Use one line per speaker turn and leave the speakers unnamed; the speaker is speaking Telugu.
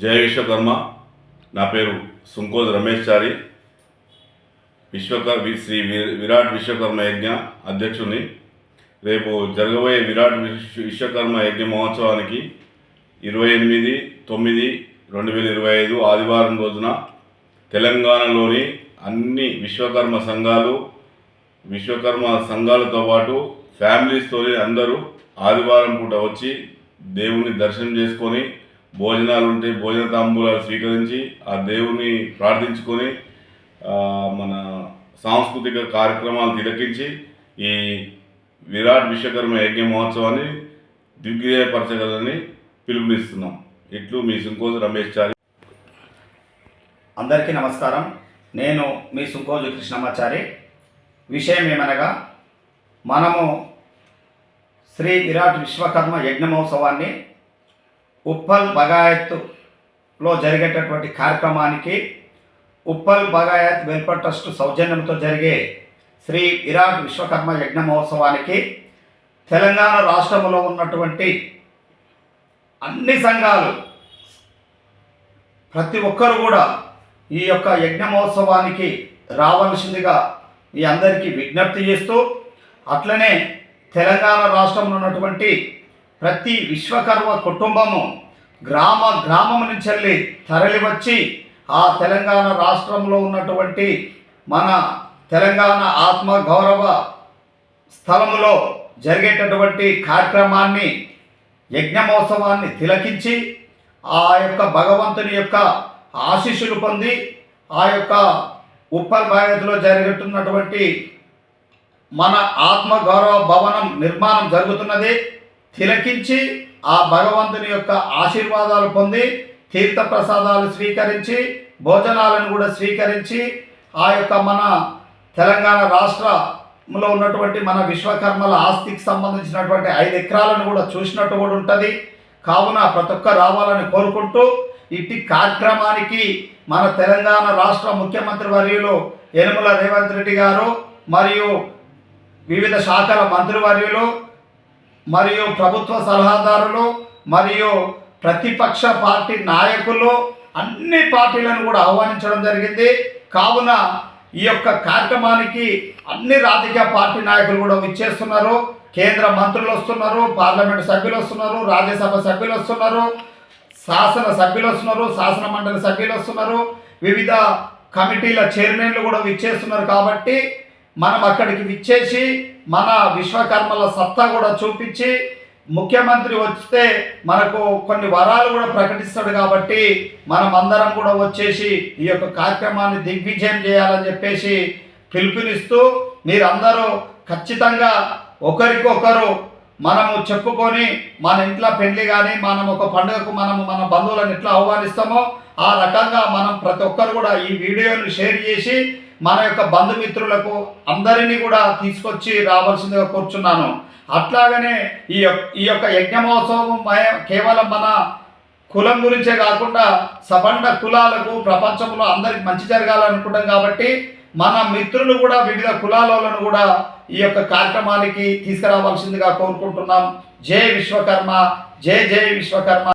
జయ విశ్వకర్మ నా పేరు సుంకోజ్ రమేష్ చారి. విశ్వకర్ వి- శ్రీ విరాట్ విశ్వకర్మ యజ్ఞ అధ్యక్షుని. రేపు జరగబోయే విరాట్ విశ్వ- విశ్వకర్మ యజ్ఞ మహోత్సవానికి ఇరవై ఎనిమిది తొమ్మిది రెండు వేల ఇరవై ఐదు ఆదివారం రోజున తెలంగాణలోని అన్ని విశ్వకర్మ సంఘాలు విశ్వకర్మ సంఘాలతో పాటు ఫ్యామిలీస్తోని అందరూ ఆదివారం పూట వచ్చి దేవుని దర్శనం చేసుకొని భోజనాలు ఉంటే భోజన తాంబూలాలు స్వీకరించి ఆ దేవుని ప్రార్థించుకొని మన సాంస్కృతిక కార్యక్రమాలు తిలకించి ఈ విరాట్ విశ్వకర్మ యజ్ఞ మహోత్సవాన్ని దిగ్విజయపరచగలని పిలుపునిస్తున్నాం. ఇట్లు మీ సుంకోజు రమేష్ చారి.
అందరికీ నమస్కారం. నేను మీ సుంకోజు కృష్ణమాచారి. విషయం ఏమనగా మనము శ్రీ విరాట్ విశ్వకర్మ యజ్ఞ మహోత్సవాన్ని ఉప్పల్ బగాయత్లో జరిగేటటువంటి కార్యక్రమానికి ఉప్పల్ బగాయత్ వెల్ఫేర్ ట్రస్ట్ సౌజన్యంతో జరిగే శ్రీ విరాట్ విశ్వకర్మ యజ్ఞ మహోత్సవానికి తెలంగాణ రాష్ట్రంలో ఉన్నటువంటి అన్ని సంఘాలు ప్రతి ఒక్కరు కూడా ఈ యొక్క యజ్ఞ మహోత్సవానికి రావాల్సిందిగా మీ అందరికీ విజ్ఞప్తి చేస్తూ అట్లనే తెలంగాణ రాష్ట్రంలో ఉన్నటువంటి ప్రతి విశ్వకర్మ కుటుంబము గ్రామ గ్రామం నుంచి వెళ్ళి తరలి వచ్చి ఆ తెలంగాణ రాష్ట్రంలో ఉన్నటువంటి మన తెలంగాణ ఆత్మ గౌరవ స్థలములో జరిగేటటువంటి కార్యక్రమాన్ని యజ్ఞమోత్సవాన్ని తిలకించి ఆ యొక్క భగవంతుని యొక్క ఆశీస్సులు పొంది ఆ యొక్క ఉప్పల్ భాగతిలో జరుగుతున్నటువంటి మన ఆత్మ గౌరవ భవనం నిర్మాణం జరుగుతున్నది. తిలకించి ఆ భగవంతుని యొక్క ఆశీర్వాదాలు పొంది తీర్థ ప్రసాదాలు స్వీకరించి భోజనాలను కూడా స్వీకరించి ఆ యొక్క మన తెలంగాణ రాష్ట్రంలో ఉన్నటువంటి మన విశ్వకర్మల ఆస్తికి సంబంధించినటువంటి ఐదు ఎకరాలను కూడా చూసినట్టు కూడా ఉంటుంది. కావున ప్రతి ఒక్క రావాలని కోరుకుంటూ ఇట్టి కార్యక్రమానికి మన తెలంగాణ రాష్ట్ర ముఖ్యమంత్రి వర్యులు యనమల రేవంత్ రెడ్డి గారు మరియు వివిధ శాఖల మంత్రివర్యులు మరియు ప్రభుత్వ సలహాదారులు మరియు ప్రతిపక్ష పార్టీ నాయకులు అన్ని పార్టీలను కూడా ఆహ్వానించడం జరిగింది. కావున ఈ యొక్క కార్యక్రమానికి అన్ని రాజకీయ పార్టీ నాయకులు కూడా విచ్చేస్తున్నారు. కేంద్ర మంత్రులు వస్తున్నారు పార్లమెంట్ సభ్యులు వస్తున్నారు రాజ్యసభ సభ్యులు వస్తున్నారు శాసన సభ్యులు వస్తున్నారు శాసన మండలి సభ్యులు వస్తున్నారు. వివిధ కమిటీల చైర్మన్లు కూడా విచ్చేస్తున్నారు కాబట్టి మనం అక్కడికి విచ్చేసి మన విశ్వకర్మల సత్తా కూడా చూపించి ముఖ్యమంత్రి వస్తే మనకు కొన్ని వరాలు కూడా ప్రకటిస్తాడు కాబట్టి మనం అందరం కూడా వచ్చేసి ఈ యొక్క కార్యక్రమాన్ని దిగ్విజయం చేయాలని చెప్పేసి పిలుపునిస్తూ మీరందరూ ఖచ్చితంగా ఒకరికొకరు మనము చెప్పుకొని మన ఇంట్లో పెళ్ళి కానీ మనం ఒక పండుగకు మనము మన బంధువులను ఎట్లా ఆహ్వానిస్తామో ఆ రకంగా మనం ప్రతి ఒక్కరు కూడా ఈ వీడియోను షేర్ చేసి మన యొక్క బంధుమిత్రులకు అందరినీ కూడా తీసుకొచ్చి రావాల్సిందిగా కోరుచున్నాను. అట్లాగనే ఈ యొక్క ఈ యొక్క యజ్ఞ మహోత్సవం కేవలం మన కులం గురించే కాకుండా సబండ కులాలకు ప్రపంచంలో అందరికి మంచి జరగాలనుకుంటాం కాబట్టి మన మిత్రులు కూడా వివిధ కులాలను కూడా ఈ యొక్క కార్యక్రమానికి తీసుకురావాల్సిందిగా కోరుకుంటున్నాం. జై విశ్వకర్మ జై జై విశ్వకర్మ.